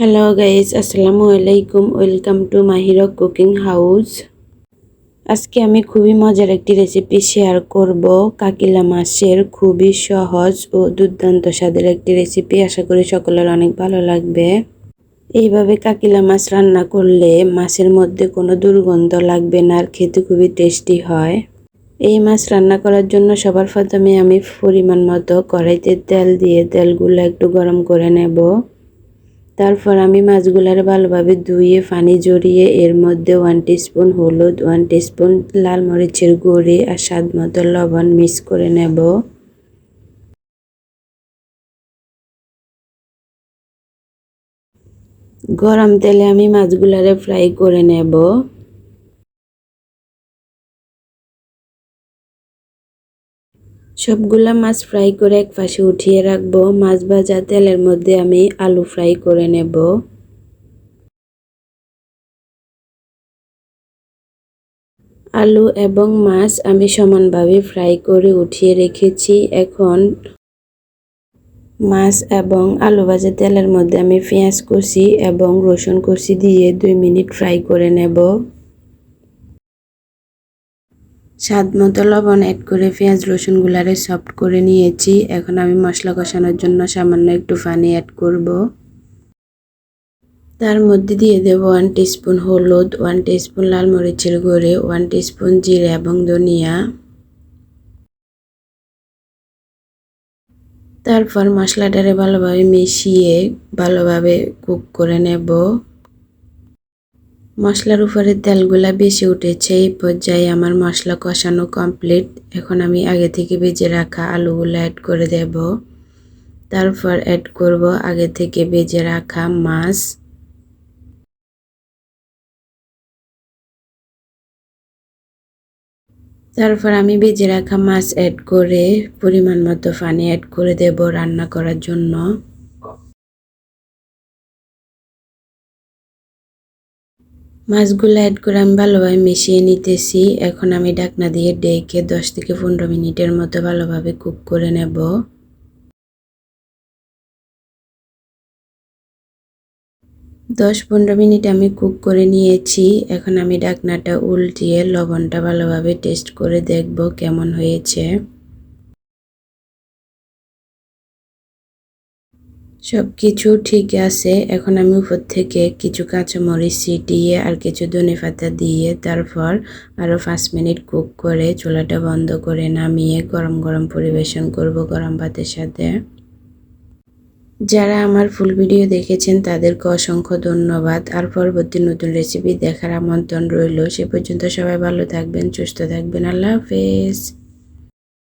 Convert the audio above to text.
Hello guys আসসালামু আলাইকুম welcome to Mahira cooking house আজকে আমি খুবই মজার একটি রেসিপি শেয়ার করব। কাকিলা মাছের খুবই সহজ ও দুর্দান্ত স্বাদের একটি রেসিপি আশা করি সকলের অনেক ভালো লাগবে। এইভাবে কাকিলা মাছ রান্না করলে মাছের মধ্যে কোনো দুর্গন্ধ লাগবে না আর খেতে খুবই টেস্টি হয়। এই মাছ রান্না করার জন্য সবার প্রথমে আমি পরিমাণ মতো কড়াইতে তেল দিয়ে তেলগুলো একটু গরম করে নেব। তারপর আমি মাছগুলার ভালোভাবে ধুয়ে, পানি জড়িয়ে, এর মধ্যে ওয়ান স্পুন হলুদ ওয়ান স্পুন লাল মরিচের গুঁড়ি আর স্বাদ মতো লবণ মিক্স করে নেব। গরম তেলে আমি মাছগুলারে ফ্রাই করে নেব। সবগুলা মাছ ফ্রাই করে এক পাশে উঠিয়ে রাখব। মাছ ভাজা তেলের মধ্যে আমি আলু ফ্রাই করে নেব। আলু এবং মাছ আমি সমানভাবে ফ্রাই করে উঠিয়ে রেখেছি। এখন মাছ এবং আলু ভাজা তেলের মধ্যে আমি পেঁয়াজ কষি এবং রসুন কষি দিয়ে দুই মিনিট ফ্রাই করে নেব। স্বাদ মতো লবণ অ্যাড করে পেঁয়াজ রসুনগুলারে সফট করে নিয়েছি। এখন আমি মশলা কষানোর জন্য সামান্য একটু পানি অ্যাড করব। তার মধ্যে দিয়ে দেব ওয়ান টিস্পুন হলুদ ওয়ান টিস্পুন লাল মরিচের গুঁড়ে ওয়ান টিস্পুন জিরে এবং ধনিয়া। তারপর মশলাটারে ভালোভাবে মিশিয়ে ভালোভাবে কুক করে নেব। মশলার উপরে তেলগুলা বেশি উঠেছে, এই পর্যায়ে আমার মশলা কষানো কমপ্লিট এখন আমি আগে থেকে ভেজে রাখা আলুগুলো অ্যাড করে দেব। তারপর অ্যাড করব আগে থেকে ভেজে রাখা মাছ। তারপর আমি ভেজে রাখা মাছ অ্যাড করে পরিমাণ মতো পানি অ্যাড করে দেব রান্না করার জন্য। মাছগুলো অ্যাড করে আমি ভালোভাবে মিশিয়ে নিতেছি। এখন আমি ডাকনা দিয়ে ডেকে দশ থেকে পনেরো মিনিটের মতো ভালোভাবে কুক করে নেব। দশ পনেরো মিনিট আমি কুক করে নিয়েছি। এখন আমি ডাকনাটা উল্টিয়ে লবণটা ভালোভাবে টেস্ট করে দেখব কেমন হয়েছে। সব কিছু ঠিক আছে, এখন আমি উপর থেকে কিছু কাঁচামরিচ ছিটিয়ে আর কিছু ধনে পাতা দিয়ে তারপর আরও পাঁচ মিনিট কুক করে চুলাটা বন্ধ করে নামিয়ে গরম গরম পরিবেশন করব গরম ভাতের সাথে। যারা আমার ফুল ভিডিও দেখেছেন তাদেরকে অসংখ্য ধন্যবাদ। আর পরবর্তী নতুন রেসিপি দেখার আমন্ত্রণ রইল। সে পর্যন্ত সবাই ভালো থাকবেন, সুস্থ থাকবেন। আল্লাহ হাফেজ।